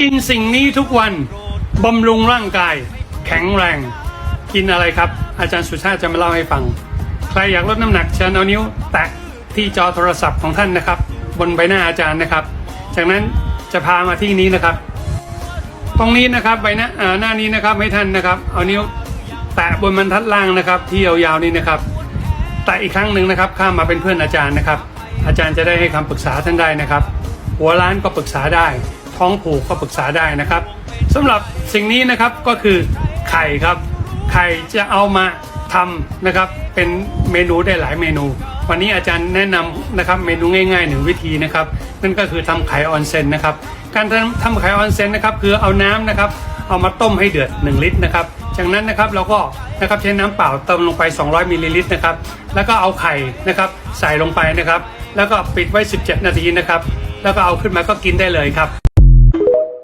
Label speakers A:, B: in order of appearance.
A: กินสิ่งนี้ทุกวันบำรุงร่างกาย แข็งแรง กินอะไรครับ อาจารย์สุชาติจะมาเล่าให้ฟัง ใครอยากลดน้ำหนักเชิญเอานิ้ว แตะที่จอโทรศัพท์ของท่านนะครับ บนใบหน้าอาจารย์นะครับ จากนั้นจะพามาที่นี้นะครับ ตรงนี้นะครับใบหน้าหน้านี้นะครับให้ท่านนะครับ เอานิ้วแตะบนบรรทัดล่างนะครับ ที่ยาวๆนี้นะครับแตะอีกครั้งหนึ่งนะครับ ข้ามมาเป็นเพื่อนอาจารย์นะครับ อาจารย์จะได้ให้คำปรึกษาท่านได้นะครับ หัวล้านก็ปรึกษาได้ ท้องผูกก็ปรึกษาได้นะครับสำหรับสิ่งนี้นะครับก็คือไข่ครับ ไข่จะเอามาทำนะครับเป็นเมนูได้หลายเมนู วันนี้อาจารย์แนะนำนะครับเมนูง่ายๆหนึ่งวิธีนะครับนั่นก็คือทำไข่ออนเซนนะครับการทำไข่ออนเซนนะครับคือเอาน้ำนะครับเอามาต้มให้เดือด 1 ลิตรนะครับ จากนั้นนะครับเราก็นะครับใช้น้ำเปล่าเติมลงไป 200มิลลิลิตรนะครับ แล้วก็เอาไข่นะครับใส่ลงไปนะครับ แล้วก็ปิดไว้ 17 นาทีนะครับ แล้วก็เอาขึ้นมาก็กินได้เลยครับ